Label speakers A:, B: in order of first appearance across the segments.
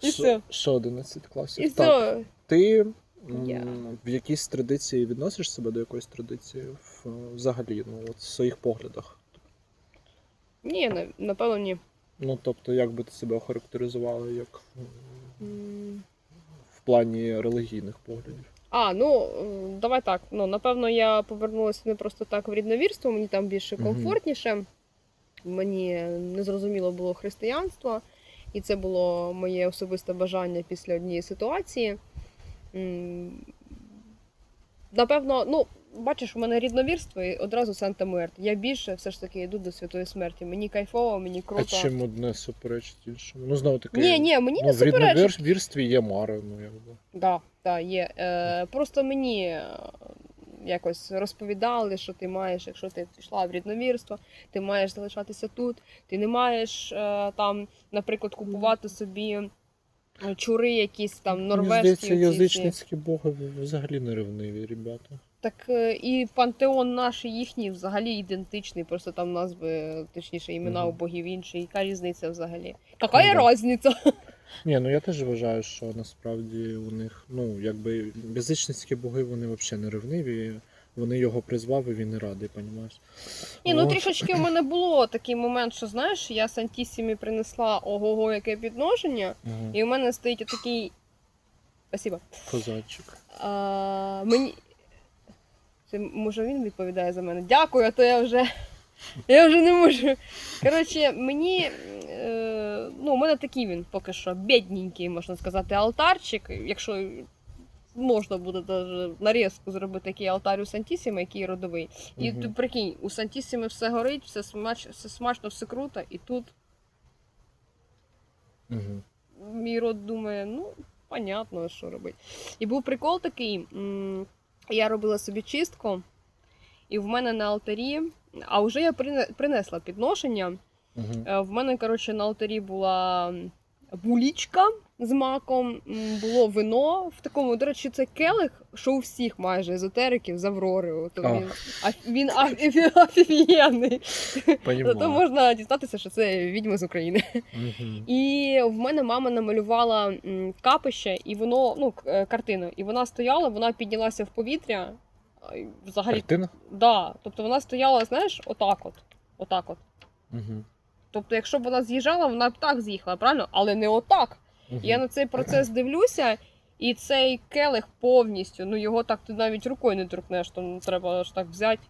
A: І
B: Що-. Що 11 класів?
A: І
B: так.
A: все.
B: Ти м, в якійсь традиції відносиш себе до якоїсь традиції в, взагалі, ну, от в своїх поглядах?
A: Ні, на- напевно, ні.
B: Ну, тобто, як би ти себе охарактеризувала як м,
A: М.
B: в плані релігійних поглядів?
A: А, ну давай так. Ну, напевно, я повернулася не просто так в рідновірство, мені там більше
B: Мгм.
A: комфортніше. Мені незрозуміло було християнство, і це було моє особисте бажання після однієї ситуації. Напевно, ну, бачиш, у мене рідновірство і одразу Санта Муерт. Я більше все ж таки йду до святої смерті. Мені кайфово, мені круто.
B: А чим одне суперечить іншому? Ну, знову таки,
A: Ні, ні, мені
B: ну,
A: не
B: в
A: суперечить.
B: рідновірстві є мари, ну якби.
A: Да, да, є. Е, просто мені якось розповідали, що ти маєш, якщо ти пішла в рідновірство, ти маєш залишатися тут, ти не маєш е, там, наприклад, купувати собі е, чури якісь там
B: Мені
A: норвежські.
B: здається,
A: оці
B: язичницькі боги взагалі не ревниві, ребята.
A: Так е, і пантеон наш і їхній взагалі ідентичний, просто там назви, точніше, імена
B: Мгм.
A: у богів інші. Яка різниця взагалі? Яка
B: Ну, да.
A: різниця?
B: Ні, ну я теж вважаю, що насправді у них, ну, якби язичницькі боги, вони взагалі не ревниві. Вони його призвав і він не радий, понімаєш?
A: Ні, ну трішечки в мене було такий момент, що знаєш, я Сантісімі принесла ого-го, яке підношення,
B: Ага.
A: і у мене стоїть отакий. Спасибо.
B: Козачик.
A: А, мені. Це може він відповідає за мене. Дякую, а то я вже. Я вже не можу. Коротше, мені. Ну, у мене такий він поки що бідненький, можна сказати, алтарчик. Якщо можна буде нарізку зробити такий алтар у Сантісіми, який родовий. І
B: Мгм.
A: ти прикинь, у Сантісіми все горить, все, смач, все смачно, все круто, і тут
B: Угу.
A: мій рот думає, ну, понятно, що робити. І був прикол такий: я робила собі чистку, і в мене на алтарі, а вже я принесла підношення.
B: Угу.
A: В мене, коротше, на алтарі була булічка з маком, було вино в такому, до речі, це келих, що у всіх майже езотериків з Аврори. От він, а, він офігенний. То можна дізнатися, що це відьма з України.
B: Угу.
A: І в мене мама намалювала капище, і воно, ну, е, картину, і вона стояла, вона піднялася в повітря. Взагалі,
B: Картина?
A: да. Тобто вона стояла, знаєш, отак от. Отак от.
B: Угу.
A: Тобто, якщо б вона з'їжджала, вона б так з'їхала, правильно? Але не отак.
B: Угу.
A: Я на цей процес дивлюся, і цей келих повністю, ну його так ти навіть рукою не торкнеш, то треба аж так взяти,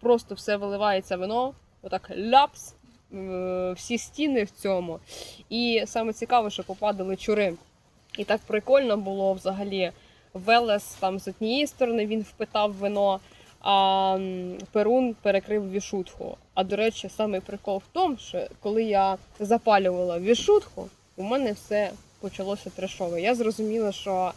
A: просто все виливається вино, отак ляпс, е, всі стіни в цьому. І саме цікаве, що попадали чури. І так прикольно було взагалі. Велес там з однієї сторони він впитав вино, а Перун перекрив вішутху. А до речі, саме прикол в тому, що коли я запалювала вішутху, у мене все почалося трешове. Я зрозуміла, що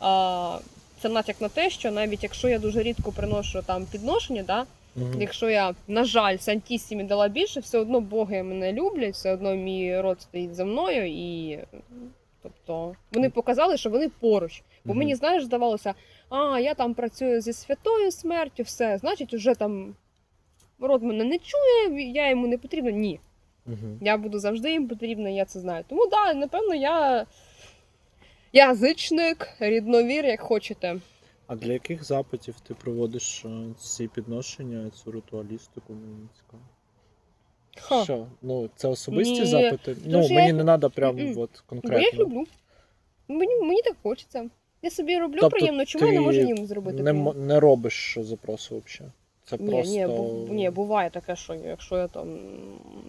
A: а, це натяк на те, що навіть якщо я дуже рідко приношу там підношення, да,
B: Угу.
A: якщо я, на жаль, Сантісімі дала більше, все одно боги мене люблять, все одно мій род стоїть за мною, і тобто вони показали, що вони поруч. Бо мені, знаєш, здавалося, а я там працюю зі святою смертю, все, значить, уже там род мене не чує, я йому не потрібна. Ні.
B: Угу.
A: Я буду завжди їм потрібна, я це знаю. Тому так, да, напевно, я язичник, рідновір, як хочете.
B: А для яких запитів ти проводиш е, ці підношення, цю ритуалістику? Мені цікаво.
A: Ха.
B: Що? Ну, це особисті
A: Ні,
B: запити? Ну,
A: я
B: мені
A: їх-
B: не треба прям
A: Мгм.
B: от
A: Бо я їх
B: конкретно.
A: люблю. Мені, мені так хочеться. Я собі роблю
B: Тобто
A: приємно, чому я не
B: ти
A: можу їм зробити?
B: Не,
A: приємно?
B: не робиш запросу взагалі. Це
A: Ні,
B: просто.
A: ні, бу, ні, буває таке, що якщо я там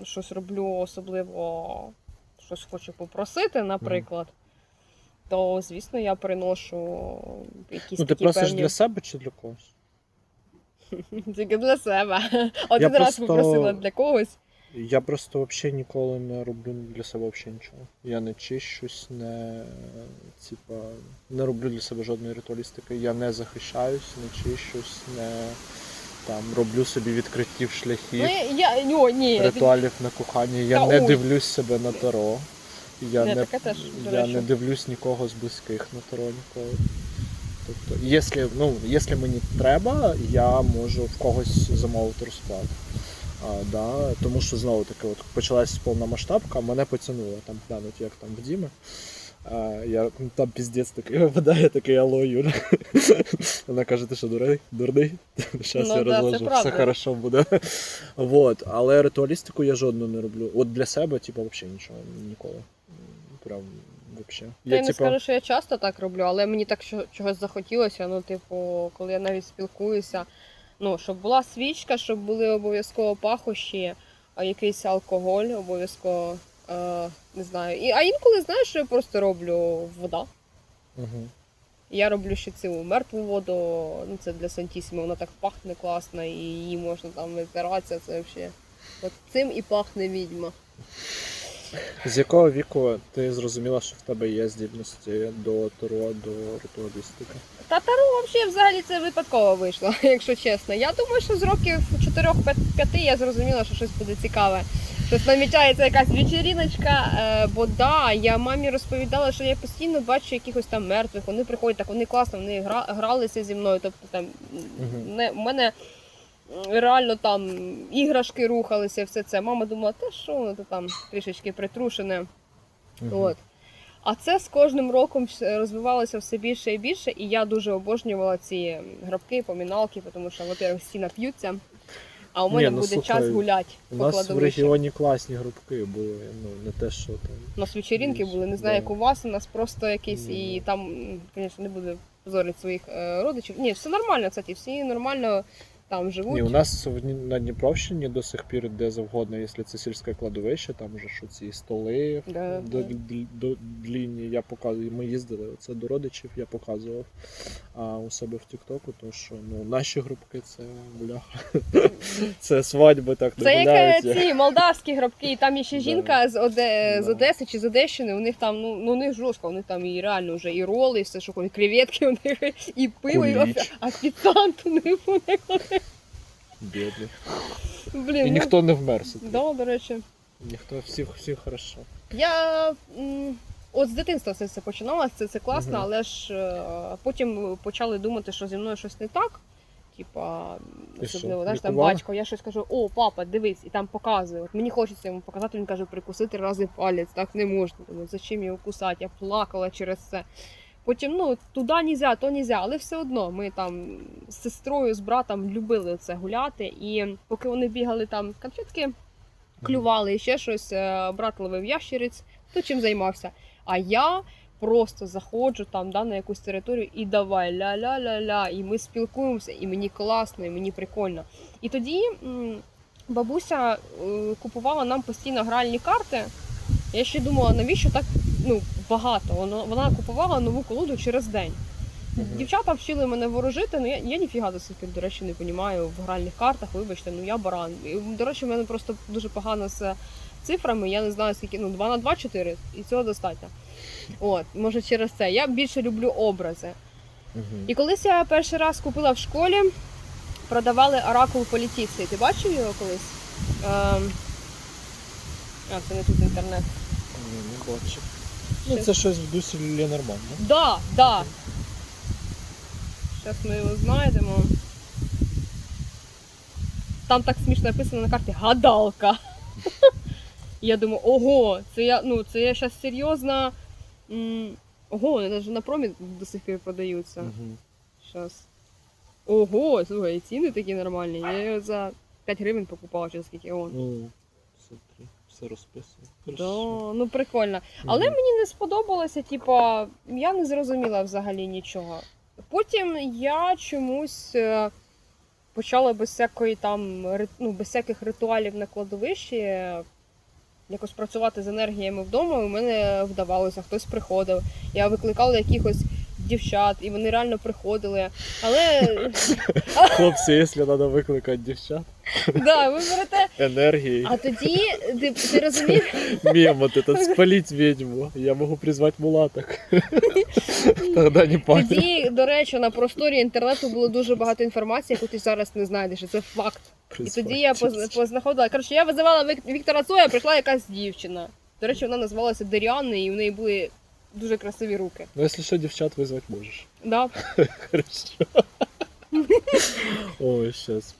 A: щось роблю, особливо щось хочу попросити, наприклад, то звісно я приношу якісь
B: Ну, ти
A: такі
B: просиш
A: певні...
B: для себе чи для когось?
A: Тільки для себе. Один раз
B: просто-
A: попросила для когось.
B: Я просто взагалі ніколи не роблю для себе взагалі нічого. Я не чищусь, не типа, не роблю для себе жодної ритуалістики. Я не захищаюсь, не чищусь, не там роблю собі відкриттів
A: Ну,
B: шляхів,
A: я, я ну, ні,
B: ритуалів на кохання. Я
A: Та
B: не
A: ой.
B: дивлюсь себе на таро. Я не,
A: таке теж, до
B: я
A: речі.
B: не дивлюсь нікого з близьких на таро ніколи. Тобто, якщо, ну, якщо мені треба, я можу в когось замовити розклад. А, да, тому що знову таки, от почалась повномасштабка, мене потягнуло там глянути, як там в Діми. А, я там піздець такий випадає, такий алло, Юля. Вона каже, ти що, дурний? Дурний? Зараз
A: Ну
B: я
A: да,
B: розложу, все хорошо буде. Вот. Але ритуалістику я жодну не роблю. От для себе, типу, взагалі нічого ніколи. Прям взагалі.
A: Я, я не скажу, що я часто так роблю, але мені так чогось захотілося. Ну, типу, коли я навіть спілкуюся, ну, щоб була свічка, щоб були обов'язково пахощі, а якийсь алкоголь обов'язково. Е, не знаю. І, а інколи, знаєш, що я просто роблю вода.
B: Угу.
A: Я роблю ще цю мертву воду, ну це для Сантісіми, вона так пахне класно, і її можна там витиратися, це взагалі. От цим і пахне відьма.
B: З якого віку ти зрозуміла, що в тебе є здібності до таро, до ритуалістики?
A: Та Таро взагалі взагалі це випадково вийшло, якщо чесно. Я думаю, що з років 4-5 я зрозуміла, що щось буде цікаве. Щось намічається якась вечеріночка, е, бо да, я мамі розповідала, що я постійно бачу якихось там мертвих, вони приходять, так вони класно, вони гра, гралися зі мною. Тобто там
B: Мгм.
A: не, в мене реально там іграшки рухалися, все це. Мама думала, та що воно то там трішечки притрушене. От. А це з кожним роком розвивалося все більше і більше, і я дуже обожнювала ці грабки, поміналки, тому що, во-первых, всі нап'ються, а у
B: Ні,
A: мене
B: ну,
A: буде
B: слухай,
A: час гуляти
B: У
A: по
B: нас в регіоні класні групки були, ну не те, що там.
A: У нас вечірінки були, не знаю,
B: Да.
A: як у вас, у нас просто якісь,
B: Ні.
A: і там, звісно, не буду позорити своїх е, родичів. Ні, все нормально, кстати, всі нормально там живуть.
B: Ні, у нас в на Дніпровщині до сих пір де завгодно, якщо це сільське кладовище, там вже що ці столи
A: Да,
B: до,
A: да.
B: до длінні. Я показую. Ми їздили оце до родичів, я показував а, у себе в Тіктоку, то що ну наші групки це бляха. Це свадьби так не
A: Це як е, ці молдавські гробки, і там є ще жінка з, Оде... з Одеси чи з Одещини, у них там, ну, ну них жорстко, у них там і реально вже і роли, і все, що креветки у них, і пиво, і офіціант у них у них.
B: Бідні.
A: Блін,
B: І
A: ну,
B: ніхто не вмер.
A: да, до речі.
B: Ніхто всіх всіх хорошо.
A: Я м, от з дитинства все це починалося, це, це класно,
B: Мгм.
A: але ж е, потім почали думати, що зі мною щось не так. Типа,
B: І
A: особливо,
B: що,
A: знаєш, там батько, я щось кажу, о, папа, дивись, і там показує. От мені хочеться йому показати, він каже, прикусити рази палець, так не можна. Думаю, зачем його кусати? Я плакала через це. Потім, ну, туди нельзя, то нельзя, але все одно ми там з сестрою, з братом любили це гуляти. І поки вони бігали там конфетки, клювали і ще щось, е, брат ловив ящериць, хто чим займався. А я просто заходжу там да, на якусь територію і давай ля-ля-ля-ля, і ми спілкуємося, і мені класно, і мені прикольно. І тоді бабуся е, купувала нам постійно гральні карти. Я ще думала, навіщо так ну, багато. Вона, вона купувала нову колоду через день. Дівчата вчили мене ворожити, ну я, я ніфіга до сих пір, до речі, не розумію в гральних картах, вибачте, ну я баран. І, до речі, в мене просто дуже погано з цифрами, я не знаю скільки, ну 2 на 2 4, і цього достатньо. От, може через це. Я більше люблю образи. І колись я перший раз купила в школі, продавали оракул політиці. Ти бачив його колись? Ем... А, це не тут інтернет.
B: Не бачив. Ну,
A: Щас.
B: це щось в дусі Ленорман, да?
A: Да, да. Зараз ми його знайдемо. Там так смішно написано на карті гадалка. Я думаю, ого, це я, ну, це я зараз серйозно. м, Ого, вони навіть на промі до сих пір продаються.
B: Мгм.
A: Щас. Ого, слухай, і ціни такі нормальні. Я його за 5 гривень покупала, чи скільки он.
B: Ну, смотри, все розписано.
A: Да, ну прикольно. Але
B: Мгм.
A: мені не сподобалося, типа, я не зрозуміла взагалі нічого. Потім я чомусь е, почала без всякої там ри- ну, без всяких ритуалів на кладовищі е, якось працювати з енергіями вдома. і У мене вдавалося, хтось приходив. Я викликала якихось дівчат, і вони реально приходили. Але
B: Хлопці, якщо треба викликати дівчат,
A: да, ви берете.
B: енергії,
A: А тоді ти, ти розумієш?
B: мем вот этот, спалить ведьму, я можу призвати мулаток. Тогда не.
A: Тоді, до речі, на просторі інтернету було дуже багато інформації, яку ти зараз не знайдеш. і Це факт. І тоді я познаходила. Коротше, я визивала Віктора Цоя, прийшла якась дівчина. До речі, вона називалася Деріанною, і в неї були дуже красиві руки.
B: Ну, якщо що, дівчат визвати можеш.
A: Да.
B: Хорошо. Ой, щас.